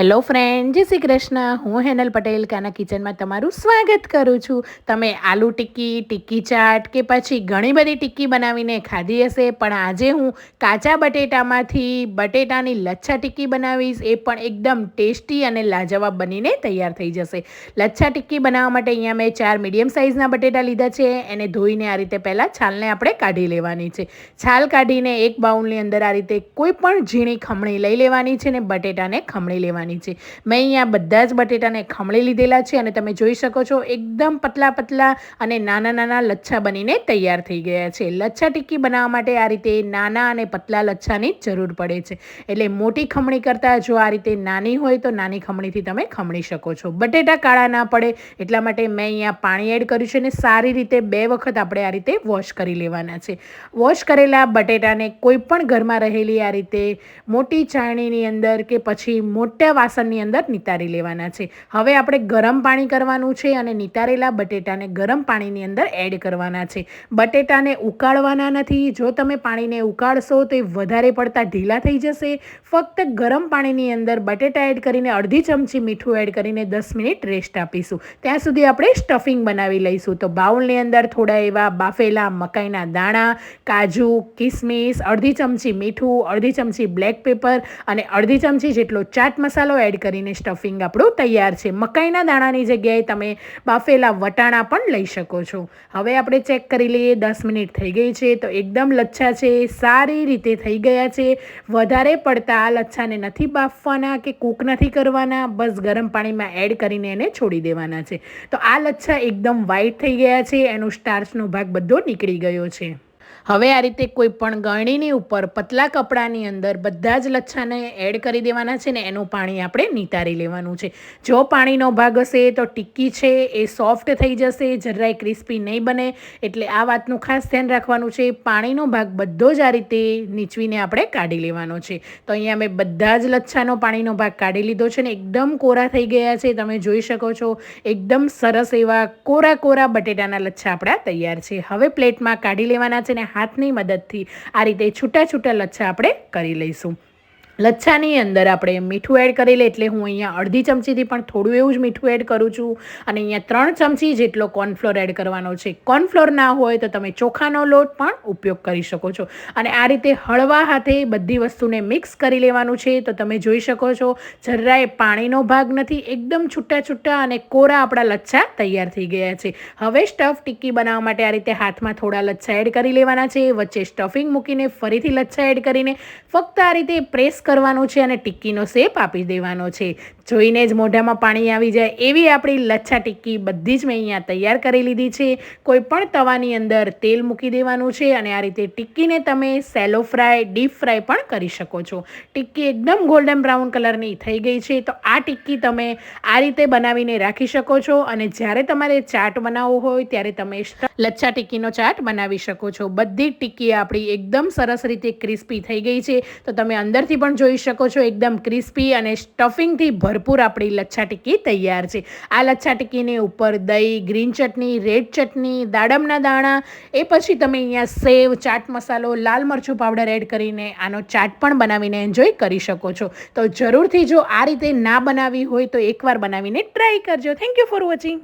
Hello friend જય શ્રી કૃષ્ણ. હું હેનલ પટેલ, કાના કિચનમાં તમારું સ્વાગત કરું છું. તમે આલુ ટિક્કી ટિક્કી ચાટ કે પછી ઘણી બધી ટિક્કી બનાવીને ખાધી હશે, પણ આજે હું કાચા બટેટામાંથી બટેટાની લચ્છા ટિક્કી બનાવીશ. એ પણ એકદમ ટેસ્ટી અને લાજવાબ બનીને તૈયાર થઈ જશે. લચ્છા ટિક્કી બનાવવા માટે અહીંયા મેં ચાર મીડિયમ સાઇઝના બટેટા લીધા છે. એને ધોઈને આ રીતે પહેલાં છાલને આપણે કાઢી લેવાની છે. છાલ કાઢીને એક બાઉલની અંદર આ રીતે કોઈ પણ ઝીણી ખમણી લઈ લેવાની છે ને બટેટાને ખમણી લેવાની છે. મેં અહીંયા બધા જ બટેટાને ખમણી લીધેલા છે અને તમે જોઈ શકો છો એકદમ પતલા પતલા અને નાના નાના લચ્છા બનીને તૈયાર થઈ ગયા છે. લચ્છા ટિક્કી બનાવવા માટે આ રીતે નાના અને પતલા લચ્છાની જરૂર પડે છે. એટલે મોટી ખમણી કરતાં જો આ રીતે નાની હોય તો નાની ખમણીથી તમે ખમણી શકો છો. બટેટા કાળા ના પડે એટલા માટે મેં અહીંયા પાણી એડ કર્યું છે અને સારી રીતે બે વખત આપણે આ રીતે વોશ કરી લેવાના છે. વોશ કરેલા બટેટાને કોઈ પણ ઘરમાં રહેલી આ રીતે મોટી ચાણીની અંદર કે પછી મોટા વાસણની અંદર નિતારી લેવાના છે. હવે આપણે ગરમ પાણી કરવાનું છે અને નિતારેલા બટેટાને ગરમ પાણીની અંદર એડ કરવાના છે. બટેટાને ઉકાળવાના નથી. જો તમે પાણીને ઉકાળશો તો એ વધારે પડતા ઢીલા થઈ જશે. ફક્ત ગરમ પાણીની અંદર બટેટા એડ કરીને અડધી ચમચી મીઠું એડ કરીને દસ મિનિટ રેસ્ટ આપીશું. ત્યાં સુધી આપણે સ્ટફિંગ બનાવી લઈશું. તો બાઉલની અંદર થોડા એવા બાફેલા મકાઈના દાણા, કાજુ, કિસમિસ, અડધી ચમચી મીઠું, અડધી ચમચી બ્લેક પેપર અને અડધી ચમચી જેટલો ચાટ મસાલો એડ કરીને સ્ટફિંગ આપણું તૈયાર છે. મકાઈના દાણાની જગ્યાએ તમે બાફેલા વટાણા પણ લઈ શકો છો. હવે આપણે ચેક કરી લઈએ, દસ મિનિટ થઈ ગઈ છે તો એકદમ લચ્છા છે, સારી રીતે થઈ ગયા છે. વધારે પડતા આ લચ્છાને નથી બાફવાના કે કૂક નથી કરવાના, બસ ગરમ પાણીમાં એડ કરીને એને છોડી દેવાના છે. તો આ લચ્છા એકદમ વ્હાઈટ થઈ ગયા છે, એનો સ્ટાર્ચનો ભાગ બધો નીકળી ગયો છે. હવે આ રીતે કોઈ પણ ગળણીની ઉપર પતલા કપડાની અંદર બધા જ લચ્છાને એડ કરી દેવાના છે ને એનું પાણી આપણે નિતારી લેવાનું છે. જો પાણીનો ભાગ હશે તો ટિક્કી છે, એ સોફ્ટ થઈ જશે, જરાય ક્રિસ્પી નહીં બને. એટલે આ વાતનું ખાસ ધ્યાન રાખવાનું છે. પાણીનો ભાગ બધો જ આ રીતે નીચવીને આપણે કાઢી લેવાનો છે. તો અહીંયા મેં બધા જ લચ્છાનો પાણીનો ભાગ કાઢી લીધો છે ને એકદમ કોરા થઈ ગયા છે. તમે જોઈ શકો છો, એકદમ સરસ એવા કોરા કોરા બટેટાના લચ્છા આપણા તૈયાર છે. હવે પ્લેટમાં કાઢી લેવાના છે ને હાથની મદદથી આ રીતે છૂટા છૂટા લચ્છા આપણે કરી લઈશું. લચ્છાની અંદર આપણે મીઠું એડ કરી લે એટલે હું અહીંયા અડધી ચમચીથી પણ થોડું એવું જ મીઠું એડ કરું છું. અને અહીંયા ત્રણ ચમચી જેટલો કોર્નફ્લોર એડ કરવાનો છે. કોર્નફ્લોર ના હોય તો તમે ચોખાનો લોટ પણ ઉપયોગ કરી શકો છો. અને આ રીતે હળવા હાથે બધી વસ્તુને મિક્સ કરી લેવાનું છે. તો તમે જોઈ શકો છો, જરાય પાણીનો ભાગ નથી, એકદમ છૂટા છૂટા અને કોરા આપણા લચ્છા તૈયાર થઈ ગયા છે. હવે સ્ટફ ટિક્કી બનાવવા માટે આ રીતે હાથમાં થોડા લચ્છા એડ કરી લેવાના છે. વચ્ચે સ્ટફિંગ મૂકીને ફરીથી લચ્છા એડ કરીને ફક્ત આ રીતે પ્રેસ કરવાનું છે અને ટિક્કીનો શેપ આપી દેવાનો છે. જોઈને જ મોઢામાં પાણી આવી જાય એવી આપણી લચ્છા ટિક્કી બધી જ મેં અહીંયા તૈયાર કરી લીધી છે. કોઈ પણ તવાની અંદર તેલ મૂકી દેવાનું છે અને આ રીતે ટિક્કીને તમે સેલો ફ્રાય, ડીપ ફ્રાય પણ કરી શકો છો. ટિક્કી એકદમ ગોલ્ડન બ્રાઉન કલરની થઈ ગઈ છે તો આ ટિક્કી તમે આ રીતે બનાવીને રાખી શકો છો અને જ્યારે તમારે ચાટ બનાવવો હોય ત્યારે તમે લચ્છા ટિક્કીનો ચાટ બનાવી શકો છો. બધી ટિક્કી આપણી એકદમ સરસ રીતે ક્રિસ્પી થઈ ગઈ છે. તો તમે અંદરથી પણ જોઈ શકો છો એકદમ ક્રિસ્પી અને સ્ટફિંગથી ભરપૂર આપણી લચ્છા ટિક્કી તૈયાર છે. આ લચ્છા ટિક્કીની ઉપર દહીં, ગ્રીન ચટણી, રેડ ચટણી, દાડમના દાણા, એ પછી તમે અહીંયા સેવ, ચાટ મસાલો, લાલ મરચું પાવડર એડ કરીને આનો ચાટ પણ બનાવીને એન્જોય કરી શકો છો. તો જરૂરથી જો આ રીતે ના બનાવી હોય તો એકવાર બનાવીને ટ્રાય કરજો. Thank you for watching.